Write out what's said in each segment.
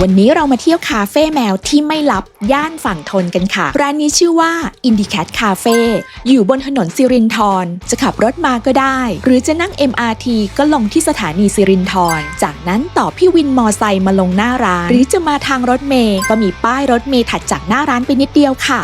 วันนี้เรามาเที่ยวคาเฟ่แมวที่ไม่ลับย่านฝั่งทนกันค่ะ ร้านนี้ชื่อว่า Indicat Cafe อยู่บนถนนสิรินธรจะขับรถมาก็ได้ หรือจะนั่ง MRT ก็ลงที่สถานีสิรินธรจากนั้นต่อพี่วินมอไซค์มาลงหน้าร้าน หรือจะมาทางรถเมย์ก็มีป้ายรถเมย์ถัดจากหน้าร้านไปนิดเดียวค่ะ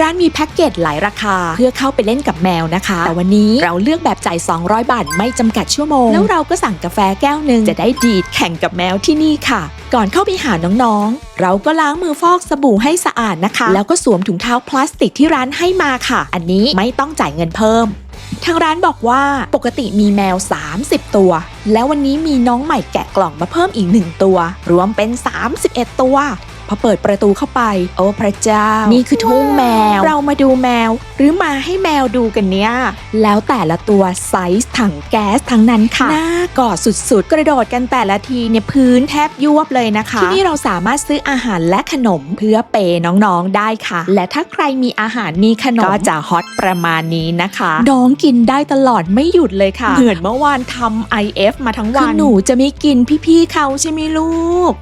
ร้านมีแพ็กเกจหลายราคา เพื่อเข้าไปเล่นกับแมวนะคะ แต่วันนี้เราเลือกแบบจ่าย 200 บาท ไม่จำกัดชั่วโมง แล้วเราก็สั่งกาแฟแก้วหนึ่งจะได้ดีดแข่งกับแมวที่นี่ค่ะ ก่อนเข้าไปหาน้องๆ เราก็ล้างมือฟอกสบู่ให้สะอาดนะคะ แล้วก็สวมถุงเท้าพลาสติกที่ร้านให้มาค่ะ อันนี้ไม่ต้องจ่ายเงินเพิ่มทางร้านบอกว่าปกติมีแมว 30 ตัว แล้ววันนี้มีน้องใหม่แกะกล่องมาเพิ่มอีก 1 ตัว รวมเป็น 31 ตัว พอเปิดประตูเข้าไป โอ้พระเจ้า นี่คือทุ่งแมว เรามาดูแมว หรือมาให้แมวดูกันเนี่ย แล้วแต่ละตัวไซส์ถังแก๊สทั้งนั้นค่ะน่ากอดสุดๆ กระโดดกันแต่ละทีเนี่ยพื้นแทบยวบเลยนะคะ ที่นี่เราสามารถซื้ออาหารและขนมเพื่อเปย์น้องๆได้ค่ะ และถ้าใครมีอาหารมีขนมก็จะฮอตประมาณนี้นะคะน้องกินได้ตลอดไม่หยุดเลยค่ะ เหมือนเมื่อวานทำ IF มาทั้งวันหนูจะไม่กินพี่ๆเขาใช่ไหมลูก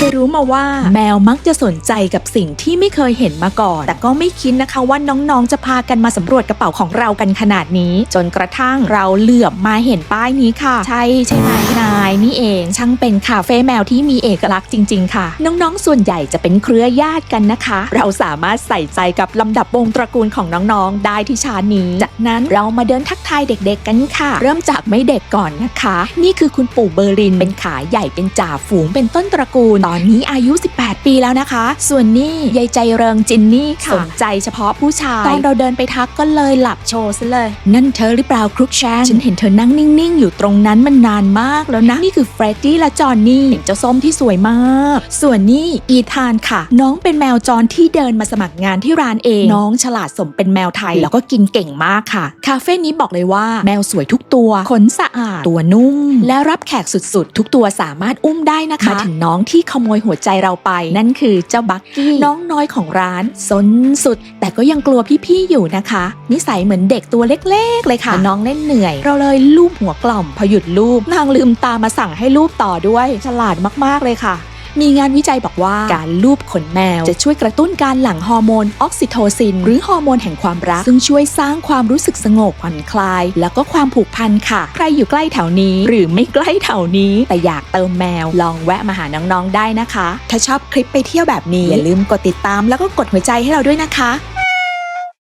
เคยรู้มาว่าแมวมักจะสนใจกับสิ่งที่ไม่เคยเห็นมาก่อน แต่ก็ไม่คิดนะคะว่าน้องๆ จะพากันมาสำรวจกระเป๋าของเรากันขนาดนี้ จนกระทั่งเราเหลือบมาเห็นป้ายนี้ค่ะ ใช่ใช่ไหมนายนี่เอง ช่างเป็นคาเฟ่แมวที่มีเอกลักษณ์จริง ๆ ค่ะ น้องๆ ส่วนใหญ่จะเป็นเครือญาติกันนะคะ เราสามารถใส่ใจกับลำดับวงตระกูลของน้องๆ ได้ที่ชานี้ จากนั้นเรามาเดินทักทายเด็ก ๆ กันค่ะ เริ่มจากไม่เด็กก่อนนะคะ นี่คือคุณปู่เบอร์ลินเป็นขาใหญ่เป็นจ่าฝูงเป็นต้นตระกูลตอนนี้อายุ 18 ปีแล้วนะคะ ส่วนนี่ยายใจเริงจินนี่ค่ะสนใจเฉพาะผู้ชายตอนเราเดินไปทักก็เลยหลับโชว์ซะเลย นั่นเธอหรือเปล่าครุกแชนฉันเห็นเธอนั่งนิ่งๆ อยู่ตรงนั้นมันนานมากแล้วนะ นี่คือเฟรดดี้และจอนนี่เห็นเจ้าส้มที่สวยมาก ส่วนนี่อีธานค่ะ น้องเป็นแมวจรที่เดินมาสมัครงานที่ร้านเอง น้องฉลาดสมเป็นแมวไทยแล้วก็กินเก่งมากค่ะ คาเฟ่นี้บอกเลยว่าแมวสวยทุกตัว ขนสะอาด ตัวนุ่ม และรับแขกสุดๆ ทุกตัวสามารถอุ้มได้นะคะมาถึงน้องที่ขโมยหัวใจเราไป นั่นคือเจ้าบักกี้น้องน้อยของร้านซนสุด แต่ก็ยังกลัวพี่ๆอยู่นะคะ นิสัยเหมือนเด็กตัวเล็กๆ เลยค่ะ น้องเล่นเหนื่อย เราเลยลูบหัวกล่อมพอหยุดลูบนางลืมตามาสั่งให้ลูบต่อด้วย ฉลาดมากๆเลยค่ะ มีงานวิจัยบอกว่าการลูบขนแมว จะช่วยกระตุ้นการหลั่งฮอร์โมนออกซิโทซิน หรือฮอร์โมนแห่งความรัก ซึ่งช่วยสร้างความรู้สึกสงบผ่อนคลาย แล้วก็ความผูกพันค่ะ ใครอยู่ใกล้แถวนี้ หรือไม่ใกล้แถวนี้ แต่อยากเติมแมว ลองแวะมาหาน้องๆได้นะคะ ถ้าชอบคลิปไปเที่ยวแบบนี้อย่าลืมกดติดตามแล้วก็กดหัวใจให้เราด้วยนะคะ